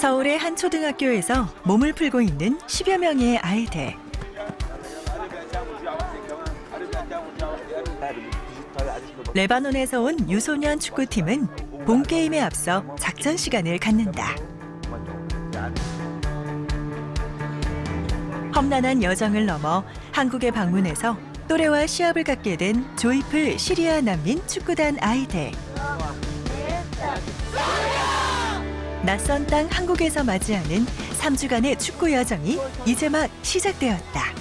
서울의 한 초등학교에서 몸을 풀고 있는 10여 명의 아이들. 레바논에서 온 유소년 축구팀은 본 게임에 앞서 작전 시간을 갖는다. 험난한 여정을 넘어 한국에 방문해서 또래와 시합을 갖게 된 조이풀 시리아 난민 축구단 아이들. 낯선 땅 한국에서 맞이하는 3주간의 축구 여정이 이제 막 시작되었다.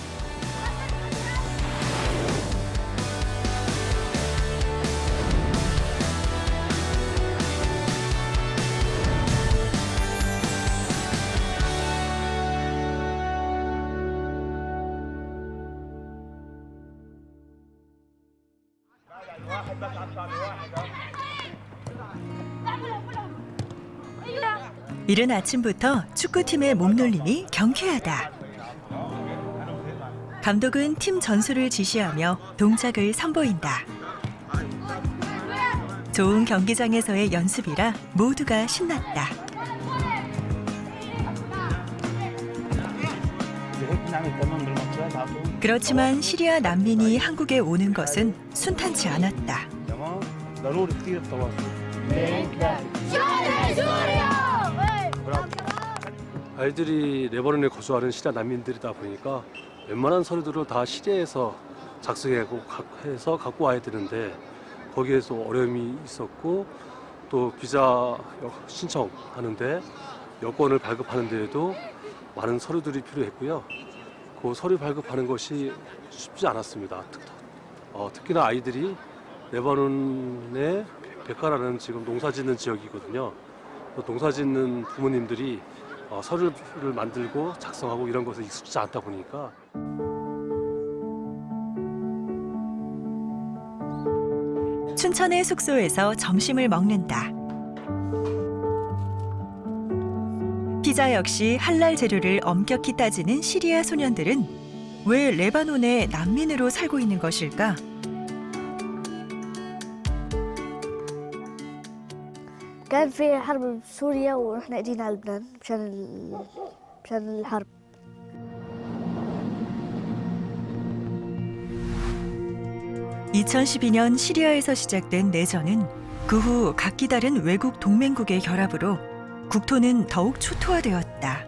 이른 아침부터 축구팀의 몸놀림이 경쾌하다. 감독은 팀 전술을 지시하며 동작을 선보인다. 좋은 경기장에서의 연습이라 모두가 신났다. 그렇지만 시리아 난민이 한국에 오는 것은 순탄치 않았다. 아이들이 레바논에 거주하는 시리아 난민들이다 보니까 웬만한 서류들을 다 시리아에서 가- 해서 갖고 와야 되는데 거기에서 어려움이 있었고 또 비자 여- 신청하는데 여권을 발급하는 데에도 많은 서류들이 필요했고요. 그 서류 발급하는 것이 쉽지 않았습니다. 특, 어, 특히나 아이들이 레바논의 베카라는 지금 농사짓는 지역이거든요. 또 농사짓는 부모님들이 어, 서류를 만들고 작성하고 이런 것에 익숙지 않다 보니까 춘천의 숙소에서 점심을 먹는다. 피자 역시 할랄 재료를 엄격히 따지는 시리아 소년들은 왜 레바논에 난민으로 살고 있는 것일까? كان في حرب بسوريا ورحنا اجينا على لبنان مشان ال... مشان الحرب 2012년 시리아에서 시작된 내전은 그 후 각기 다른 외국 동맹국의 결합으로 국토는 더욱 초토화되었다.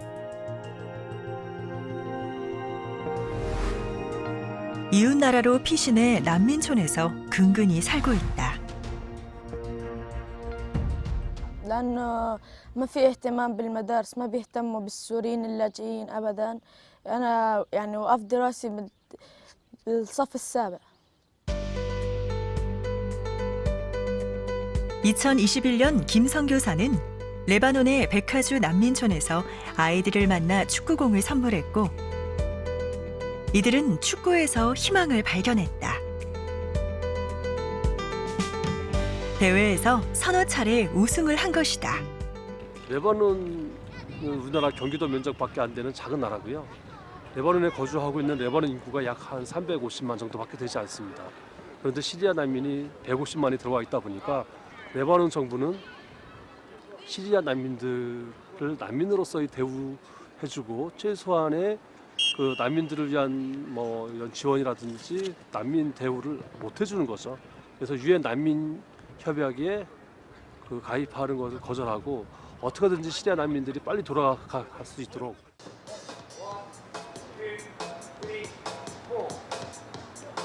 이웃 나라로 피신해 난민촌에서 근근히 살고 있다. لأنه ما في اهتمام بالمدارس ما بيهتموا بالسوريين اللاجئين أبدا أنا يعني وقفت دراسي بال- بالصف السابع 2021년 김성교사는 레바논의 백화주 난민촌에서 아이들을 만나 축구공을 선물했고 이들은 축구에서 희망을 발견했다. 대회에서 서너 차례 우승을 한 것이다. 레바논은 우리나라 경기도 면적밖에 안 되는 작은 나라고요. 레바논에 거주하고 있는 레바논 인구가 약 한 350만 정도밖에 되지 않습니다. 그런데 시리아 난민이 150만이 들어와 있다 보니까 레바논 정부는 시리아 난민들을 난민으로서의 대우해주고 최소한의 그 난민들을 위한 뭐 이런 지원이라든지 난민 대우를 못 해주는 거죠. 그래서 유엔 난민 협약에 그 가입하는 것을 거절하고 어떻게든지 시리아 난민들이 빨리 돌아갈 수 있도록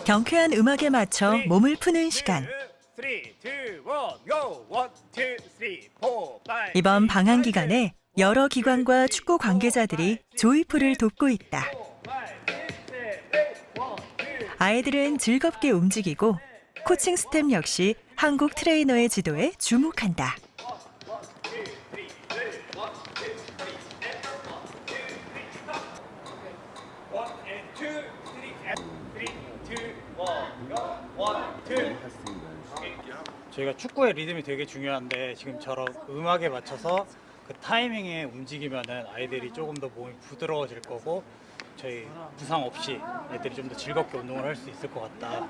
경쾌한 음악에 맞춰 몸을 푸는 시간. 이번 방한 기간에 여러 기관과 축구 관계자들이 조이풀을 돕고 있다. 아이들은 즐겁게 움직이고 코칭 스텝 역시 한국 트레이너의 지도에 주목한다. 저희가 축구의 리듬이 되게 중요한데 지금처럼 음악에 맞춰서 그 타이밍에 움직이면은 아이들이 조금 더 몸이 부드러워질 거고 저희 부상 없이 애들이 좀 더 즐겁게 운동을 할 수 있을 것 같다.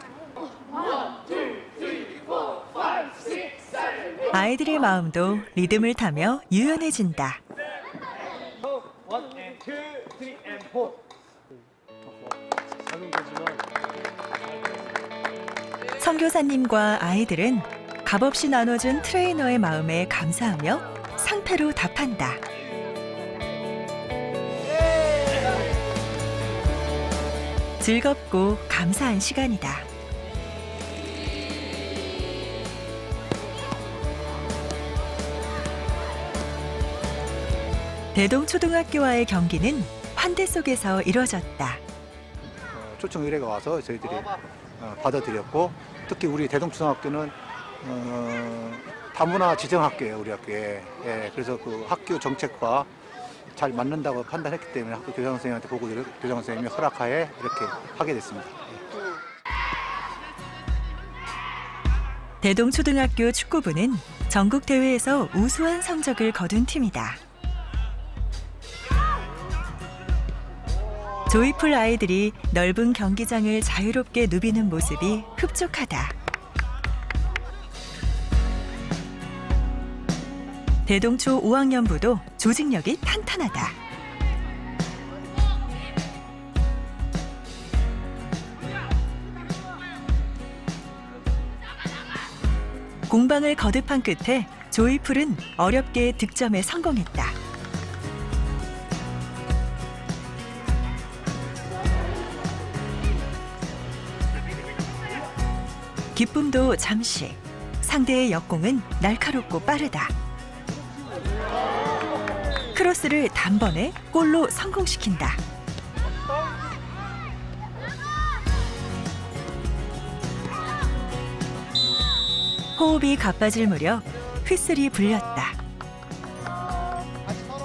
아이들의 마음도 리듬을 타며 유연해진다. 선교사님과 아이들은 값없이 나눠준 트레이너의 마음에 감사하며 상패로 답한다. 즐겁고 감사한 시간이다. 대동초등학교와의 경기는 환대 속에서 이뤄졌다. 어, 초청 의뢰가 와서 저희들이 어, 받아들였고 특히 우리 대동초등학교는 어, 다문화 지정학교예요 우리 학교에 예, 그래서 그 학교 정책과 잘 맞는다고 판단했기 때문에 학교 교장 선생님한테 보고 교장 선생님이 허락하에 이렇게 하게 됐습니다. 대동초등학교 축구부는 전국 대회에서 우수한 성적을 거둔 팀이다. 조이풀 아이들이 넓은 경기장을 자유롭게 누비는 모습이 흡족하다. 대동초 5학년부도 조직력이 탄탄하다. 공방을 거듭한 끝에 조이풀은 어렵게 득점에 성공했다. 기쁨도 잠시. 상대의 역공은 날카롭고 빠르다. 크로스를 단번에 골로 성공시킨다. 호흡이 가빠질 무렵 휘슬이 불렸다.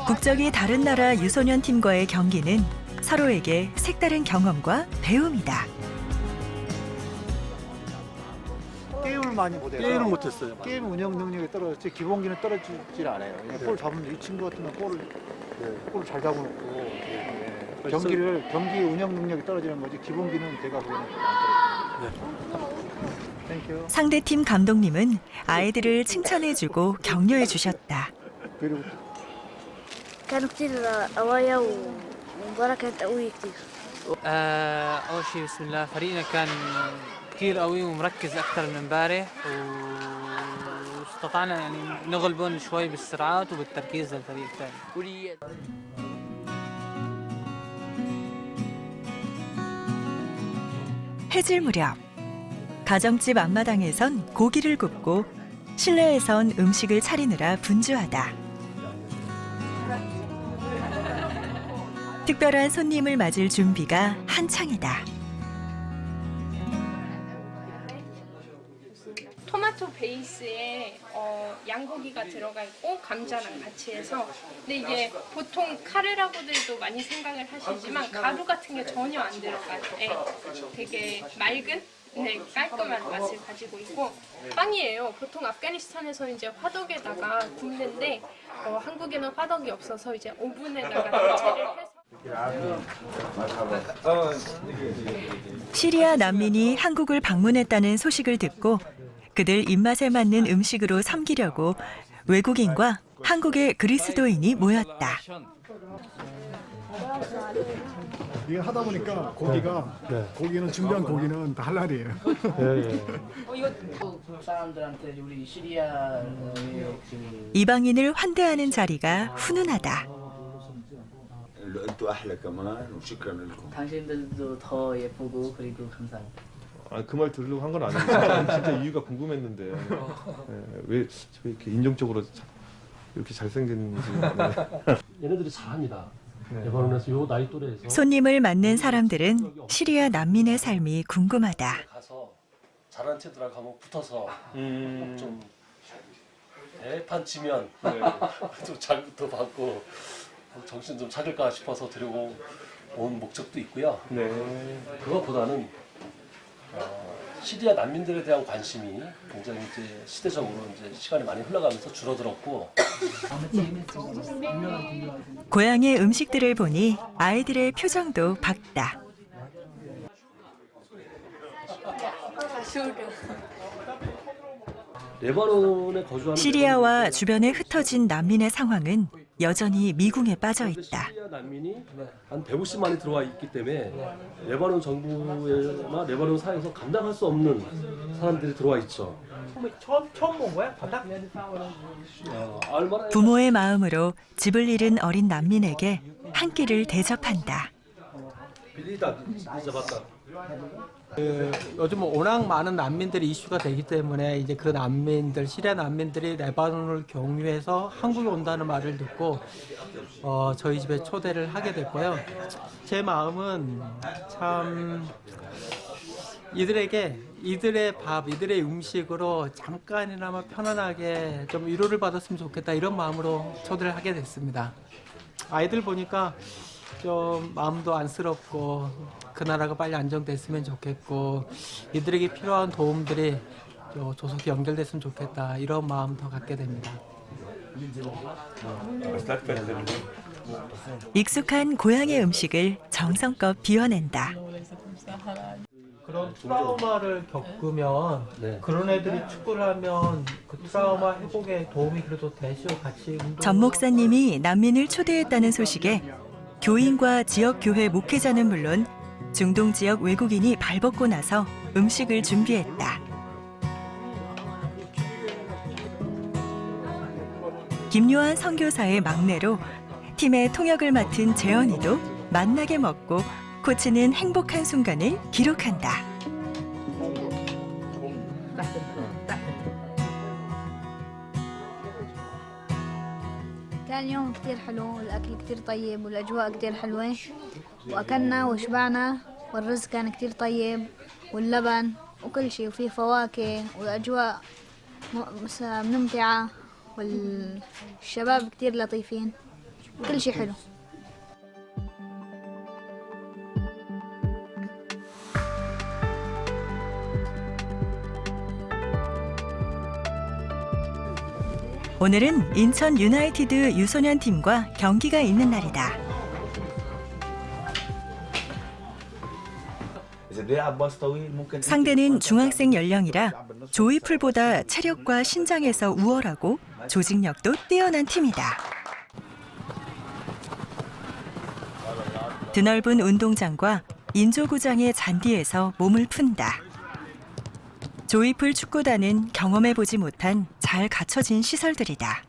국적이 다른 나라 유소년 팀과의 경기는 서로에게 색다른 경험과 배움이다. 게임을 많이 못해서 게임을 못했어요. 게임 운영 능력이 떨어졌지 기본기는 떨어지질 않아요. 그냥 골 잡으면 이 친구 같으면 골을 골을 잘 잡아놓고 예. 경기를 경기 운영 능력이 떨어지는 거지 기본기는 제가 보기에는 안 떨어져요. 땡큐. 상대팀 감독님은 아이들을 칭찬해주고 격려해주셨다. 그리고 كانوا كتير قوايا والمباراة كانت قوية كتير آه، أول شيء بسم الله فريقنا كان كثير قوي ومركز أكثر من امبارح و- واستطعنا يعني نغلبهم شوي بالسرعات وبالتركيز للفريق الثاني. 해질 무렵 가정집 앞마당에선 고기를 굽고 실내에선 음식을 차리느라 분주하다. 특별한 손님을 맞을 준비가 한창이다. 베이스에 어, 양고기가 들어가 있고 감자랑 같이 해서 근데 이게 보통 카레라고들도 많이 생각을 하시지만 가루 같은 게 전혀 안 들어가요. 네, 되게 맑은 네, 깔끔한 맛을 가지고 있고 빵이에요. 보통 아프가니스탄에서 이제 화덕에다가 굽는데 어, 한국에는 화덕이 없어서 이제 오븐에다가 시리아 난민이 한국을 방문했다는 소식을 듣고 그들 입맛에 맞는 음식으로 섬기려고 외국인과 한국의 그리스도인이 모였다. 이게 하다 보니까 고기가 네. 네. 고기는 준비한 고기는 다 할랄이에요. 예, 예. 어, 그 이방인을 환대하는 자리가 훈훈하다. 당신들도 더 예쁘고 그리고 감사합니다. 아, 그 말 들으려고 한 건 아니에요. 진짜, 진짜 이유가 궁금했는데 예, 왜, 왜 이렇게 인종적으로 자- 이렇게 잘생겼는지. 네. 얘네들이 잘합니다. 네. 레바논에서 요 나이 또래에서 손님을 맞는 사람들은 시리아 난민의 삶이 궁금하다. 가서 잘하는 팀들하고 한번 붙어서 음, 좀 대판 치면 네. 좀 자극도 받고 정신 좀 차릴까 싶어서 들고 온 목적도 있고요. 네. 그것보다는 어, 시리아 난민들에 대한 관심이 굉장히 이제 시대적으로 이제 시간이 많이 흘러가면서 줄어들었고 고향의 음식들을 보니 아이들의 표정도 밝다. 레바논에 거주하는 시리아와 주변에 흩어진 난민의 상황은 여전히 미궁에 빠져 있다. 시리아 난민이 한 150만이 들어와 있기 때문에 레바논 정부나 레바논 사회에서 감당할 수 없는 사람들이 들어와 있죠. 처음 처음 본 거야? 바닥? 어, 얼마나 부모의 마음으로 집을 잃은 어린 난민에게 한 끼를 대접한다. 빌리다 빌리잡았다. 그 요즘 워낙 많은 난민들이 이슈가 되기 때문에 이제 그 난민들 시리아 난민들이 레바논을 경유해서 한국에 온다는 말을 듣고 어, 저희 집에 초대를 하게 됐고요. 제 마음은 참 이들에게 이들의 밥, 이들의 음식으로 잠깐이나마 편안하게 좀 위로를 받았으면 좋겠다 이런 마음으로 초대를 하게 됐습니다. 아이들 보니까 좀 마음도 안쓰럽고 그 나라가 빨리 안정됐으면 좋겠고 이들에게 필요한 도움들이 좀 조속히 연결됐으면 좋겠다 이런 마음도 갖게 됩니다. 익숙한 고향의 음식을 정성껏 비워낸다. 그런 트라우마를 겪으면 네. 그런 애들이 축구를 하면 그 트라우마 회복에 도움이 그래도 되시오 같이. 전 목사님이 난민을 초대했다는 소식에 교인과 지역 교회 목회자는 물론 중동 지역 외국인이 발벗고 나서 음식을 준비했다. 김요한 선교사의 막내로 팀의 통역을 맡은 재현이도 만나게 먹고 코치는 행복한 순간을 기록한다. كان يوم كتير حلو والأكل كتير طيب والأجواء كتير حلوة وأكلنا وشبعنا والرز كان كتير طيب واللبن وكل شيء وفي فواكه والأجواء م- مس- ممتعة والشباب كتير لطيفين كل شيء حلو 오늘은 인천 유나이티드 유소년 팀과 경기가 있는 날이다. 상대는 중학생 연령이라 조이풀보다 체력과 신장에서 우월하고 조직력도 뛰어난 팀이다. 드넓은 운동장과 인조구장의 잔디에서 몸을 푼다. 조이풀 축구단은 경험해보지 못한 잘 갖춰진 시설들이다.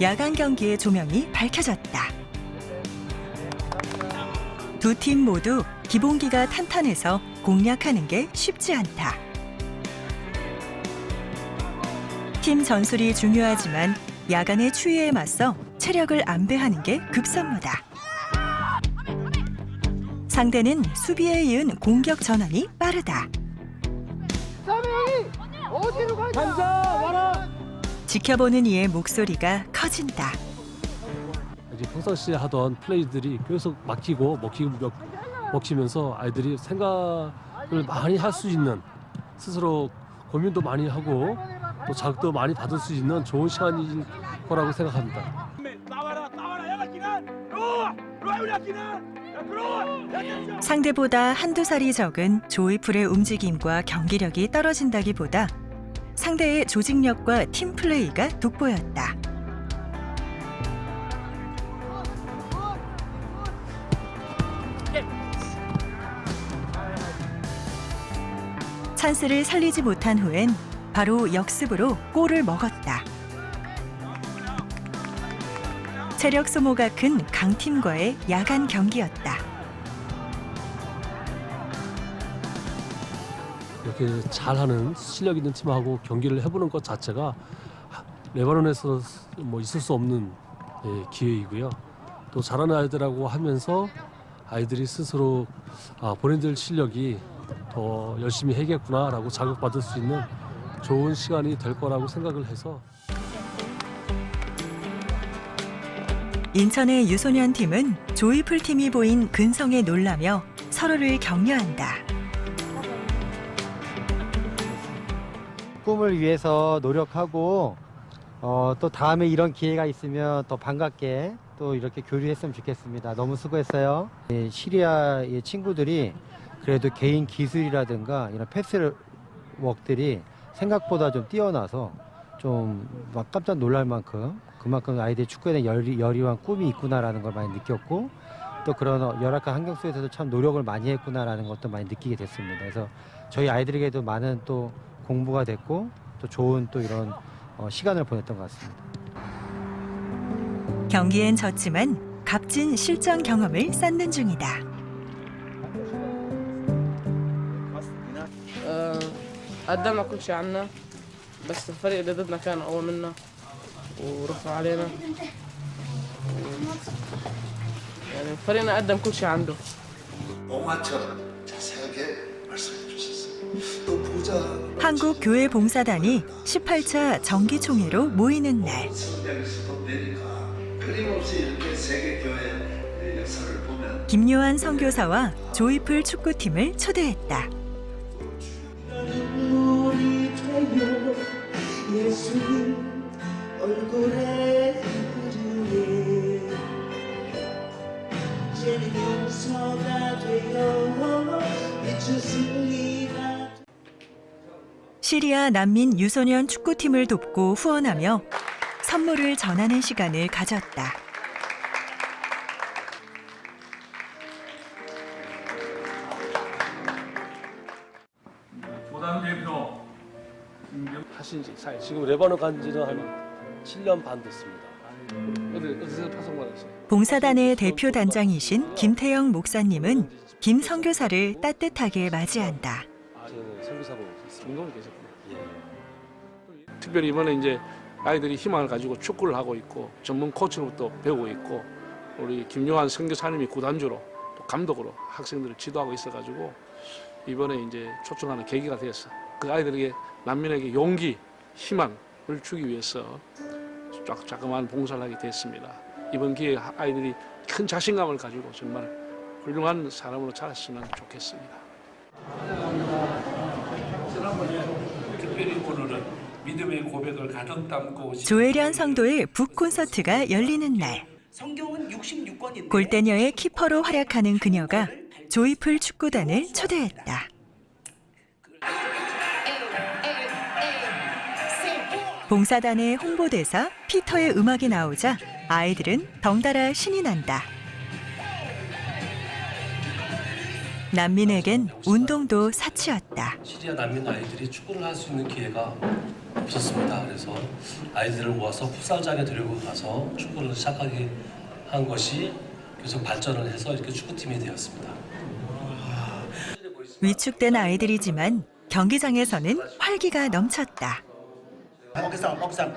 야간 경기의 조명이 밝혀졌다. 두 팀 모두 기본기가 탄탄해서 공략하는 게 쉽지 않다. 팀 전술이 중요하지만 야간의 추위에 맞서 체력을 안배하는 게 급선무다. 상대는 수비에 이은 공격 전환이 빠르다. 지켜보는 이의 목소리가 커진다. 이제 평상 시에 하던 플레이들이 계속 막히고 먹히고 먹, 먹히면서 아이들이 생각을 많이 할 수 있는 스스로 고민도 많이 하고 또 자극도 많이 받을 수 있는 좋은 시간일 거라고 생각합니다. 상대보다 한두 살이 적은 조이풀의 움직임과 경기력이 떨어진다기보다 상대의 조직력과 팀 플레이가 돋보였다. 찬스를 살리지 못한 후엔 바로 역습으로 골을 먹었다. 체력 소모가 큰 강팀과의 야간 경기였다. 이렇게 잘하는 실력 있는 팀하고 경기를 해보는 것 자체가 레바논에서 뭐 있을 수 없는 예, 기회이고요. 또 잘하는 아이들하고 하면서 아이들이 스스로 아, 본인들 실력이 더 열심히 해야겠구나라고 자극받을 수 있는 좋은 시간이 될 거라고 생각을 해서 인천의 유소년 팀은 조이풀 팀이 보인 근성에 놀라며 서로를 격려한다. 꿈을 위해서 노력하고 어, 또 다음에 이런 기회가 있으면 더 반갑게 또 이렇게 교류했으면 좋겠습니다. 너무 수고했어요. 예, 시리아의 친구들이 그래도 개인 기술이라든가 이런 패스워크들이 생각보다 좀 뛰어나서 좀 막 깜짝 놀랄 만큼 그만큼 아이들 축구에 대한 열이, 열의와 꿈이 있구나라는 걸 많이 느꼈고 또 그런 어, 열악한 환경 속에서도 참 노력을 많이 했구나라는 것도 많이 느끼게 됐습니다. 그래서 저희 아이들에게도 많은 또 공부가 됐고 또 좋은 또 이런 어, 시간을 보냈던 것 같습니다. 경기엔 졌지만 값진 실전 경험을 쌓는 중이다. قدمنا كل شيء عنا بس الفريق اللي ضدنا كان أقوى منا ورفعوا علينا يعني فريقنا قدم كل شيء عنده 옹화처럼 자세하게 말씀해 주셨어요. 또 부자 한국 교회 봉사단이 18차 정기 총회로 모이는 날. 성장에서도 되니까 끊임없이 이렇게 세계 교회 역사를 보면 김요한 선교사와 조이풀 축구팀을 초대했다. 예수님 얼굴에 흐르네 이제는 용서가 되어 잊혔습니다 시리아 난민 유소년 축구팀을 돕고 후원하며 선물을 전하는 시간을 가졌다. 하신 지 사- 지금 레바논 간 지는 한 7년 반 됐습니다. 어디 어디서 파송 받았어요? 봉사단의 대표 단장이신 김태영 목사님은 김 선교사를 따뜻하게 맞이한다. 저는 선교사로 중동에 계셨구나. 예. 특별히 이번에 이제 아이들이 희망을 가지고 축구를 하고 있고 전문 코치로부터 배우고 있고 우리 김요한 선교사님이 구단주로 또 감독으로 학생들을 지도하고 있어가지고 이번에 이제 초청하는 계기가 되었어. 그 아이들에게 난민에게 용기, 희망을 주기 위해서 쫙 자그마한 봉사를 하게 됐습니다. 이번 기회에 아이들이 큰 자신감을 가지고 정말 훌륭한 사람으로 자랐으면 좋겠습니다. 특별히 오늘은 믿음의 고백을 가득 담고 조혜련 성도의 북 콘서트가 열리는 날. 성경은 66권인데 골대녀의 키퍼로 활약하는 그녀가 조이풀 축구단을 초대했다. 봉사단의 홍보대사 피터의 음악이 나오자 아이들은 덩달아 신이 난다. 난민에겐 운동도 사치였다. 시리아 난민 아이들이 축구를 할 수 있는 기회가 없었습니다. 그래서 아이들을 모아서 풋살장에 데리고 가서 축구를 시작하게 한 것이 계속 발전을 해서 이렇게 축구팀이 되었습니다. 위축된 아이들이지만 경기장에서는 활기가 넘쳤다. 옥상 옥상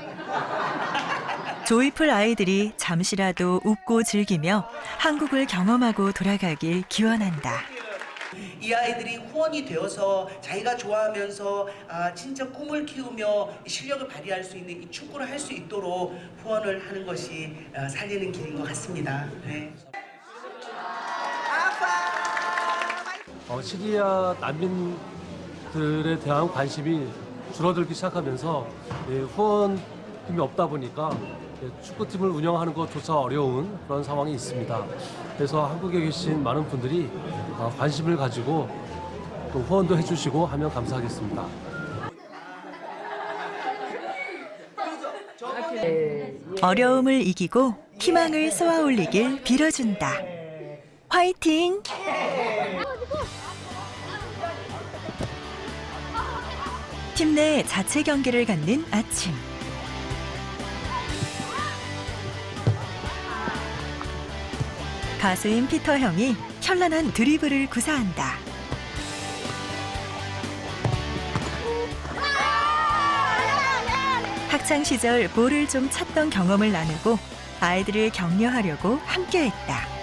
조이풀 아이들이 잠시라도 웃고 즐기며 한국을 경험하고 돌아가길 기원한다. 이 아이들이 후원이 되어서 자기가 좋아하면서 아, 진짜 꿈을 키우며 실력을 발휘할 수 있는 이 축구를 할 수 있도록 후원을 하는 것이 아, 살리는 길인 것 같습니다. 네. 어, 시리아 난민들에 대한 관심이 줄어들기 시작하면서 예, 후원 힘이 없다 보니까 예, 축구팀을 운영하는 것조차 어려운 그런 상황이 있습니다. 그래서 한국에 계신 많은 분들이 어, 관심을 가지고 또 후원도 해주시고 하면 감사하겠습니다. 어려움을 이기고 희망을 쏘아올리길 빌어준다. 화이팅! 팀 내 자체 경기를 갖는 아침. 가수인 피터 형이 현란한 드리블을 구사한다. 학창 시절 볼을 좀 찾던 경험을 나누고 아이들을 격려하려고 함께했다.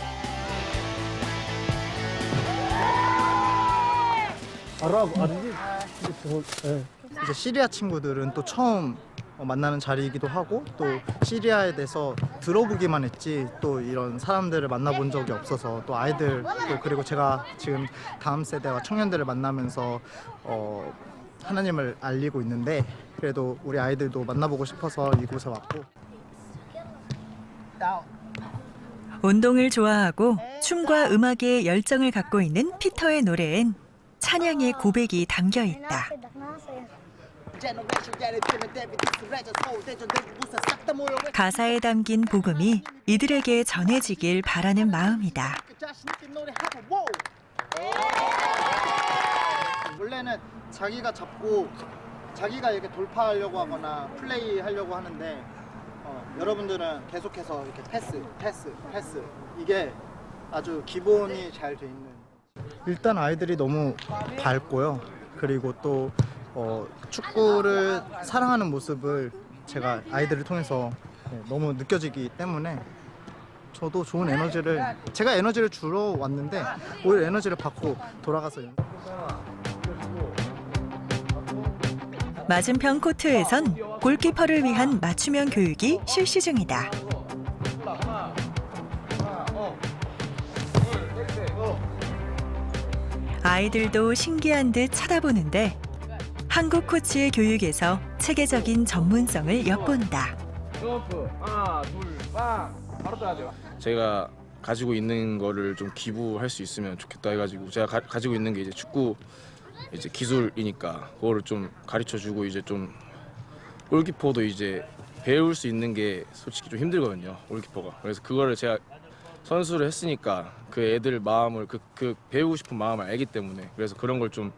이제 시리아 친구들은 또 처음 어, 만나는 자리이기도 하고 또 시리아에 대해서 들어보기만 했지 또 이런 사람들을 만나본 적이 없어서 또 아이들 또 그리고 제가 지금 다음 세대와 청년들을 만나면서 어, 하나님을 알리고 있는데 그래도 우리 아이들도 만나보고 싶어서 이곳에 왔고 운동을 좋아하고 춤과 음악에 열정을 갖고 있는 피터의 노래엔 찬양의 고백이 담겨 있다. 가사에 담긴 복음이 이들에게 전해지길 바라는 마음이다. 원래는 자기가 잡고 자기가 이렇게 돌파하려고 하거나 플레이하려고 하는데 어, 여러분들은 계속해서 이렇게 패스, 패스, 패스 이게 아주 기본이 잘 돼 있는. 일단 아이들이 너무 밝고요. 그리고 또 어, 축구를 사랑하는 모습을 제가 아이들을 통해서 네, 너무 느껴지기 때문에 저도 좋은 에너지를 제가 에너지를 주러 왔는데 오히려 에너지를 받고 돌아가서 맞은편 코트에선 골키퍼를 위한 맞춤형 교육이 실시 중이다. 아이들도 신기한 듯 쳐다보는데 한국 코치의 교육에서 체계적인 전문성을 엿본다. 하나, 둘, 빵. 바로 떠야 돼요. 제가 가지고 있는 거를 좀 기부할 수 있으면 좋겠다 해가지고 제가 가, 가지고 있는 게 이제 축구 이제 기술이니까 그거를 좀 가르쳐 주고 이제 좀 골키퍼도 이제 배울 수 있는 게 솔직히 좀 힘들거든요 골키퍼가 그래서 그거를 제가 선수를 했으니까 그 애들 마음을 그, 그 배우고 싶은 마음을 알기 때문에 그래서 그런 걸좀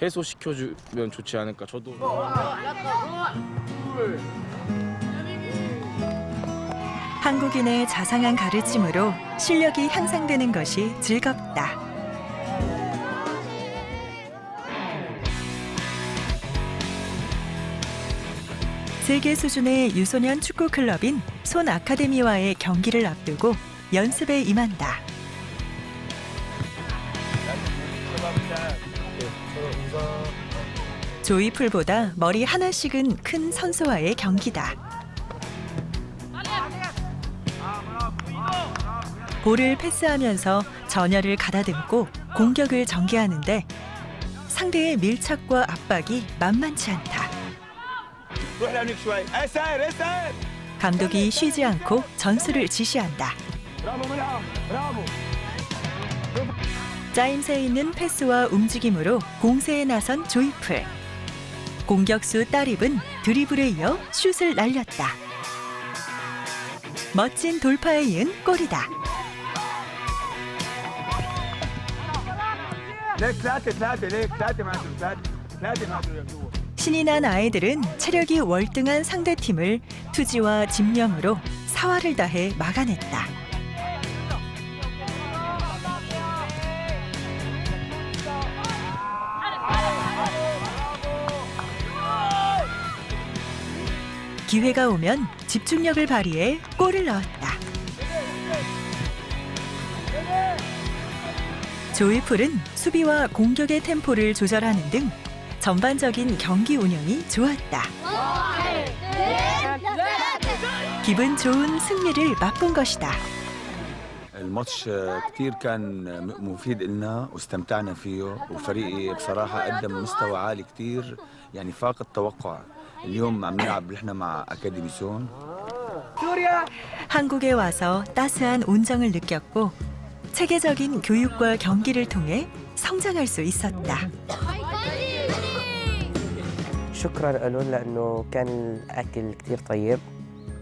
해소시켜 주면 좋지 않을까 저도 한국인의 자상한 가르침으로 실력이 향상되는 것이 즐겁다. 세계 수준의 유소년 축구 클럽인 손 아카데미와의 경기를 앞두고 연습에 임한다. 네, 조이풀보다 머리 하나씩은 큰 선수와의 경기다. 볼을 패스하면서 전열을 가다듬고 공격을 전개하는데 상대의 밀착과 압박이 만만치 않다. 감독이 쉬지 않고 전술을 지시한다. 브라보, 브라보. 짜임새 있는 패스와 움직임으로 공세에 나선 조이풀. 공격수 따립은 드리블에 이어 슛을 날렸다. 멋진 돌파에 이은 골이다. 신이 난 아이들은 체력이 월등한 상대팀을 투지와 집념으로 사활을 다해 막아냈다. 기회가 오면 집중력을 발휘해 골을 넣었다. 조이풀은 수비와 공격의 템포를 조절하는 등 전반적인 경기 운영이 좋았다. 기분 좋은 승리를 맛본 것이다. الماتش كتير كان مفيد لنا واستمتعنا فيه وفريقي بصراحة قدم مستوى عالي كتير يعني فاق التوقع اليوم عم نلعب نحن مع أكاديميسون 한국에 와서 따스한 온정을 느꼈고 체계적인 교육과 경기를 통해 성장할 수 있었다. شكرا لهم لانه كان الاكل كثير طيب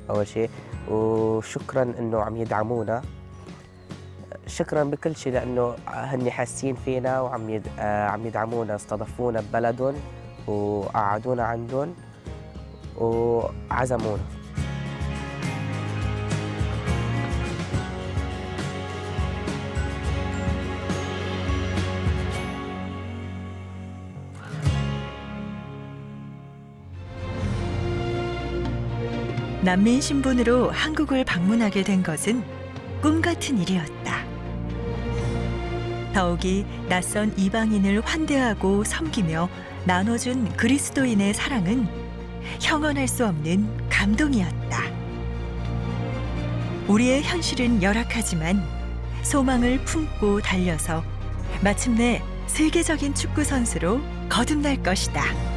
اول شيء وشكرا انه عم يدعمونا شكرا بكل شيء لانه هن حاسين فينا وعم يد... آه، عم يدعمونا استضافونا ببلدهم وقعدونا عندهم وعزمونا 난민 신분으로 한국을 방문하게 된 것은 꿈 같은 일이었다. 더욱이 낯선 이방인을 환대하고 섬기며 나눠준 그리스도인의 사랑은 형언할 수 없는 감동이었다. 우리의 현실은 열악하지만 소망을 품고 달려서 마침내 세계적인 축구 선수로 거듭날 것이다.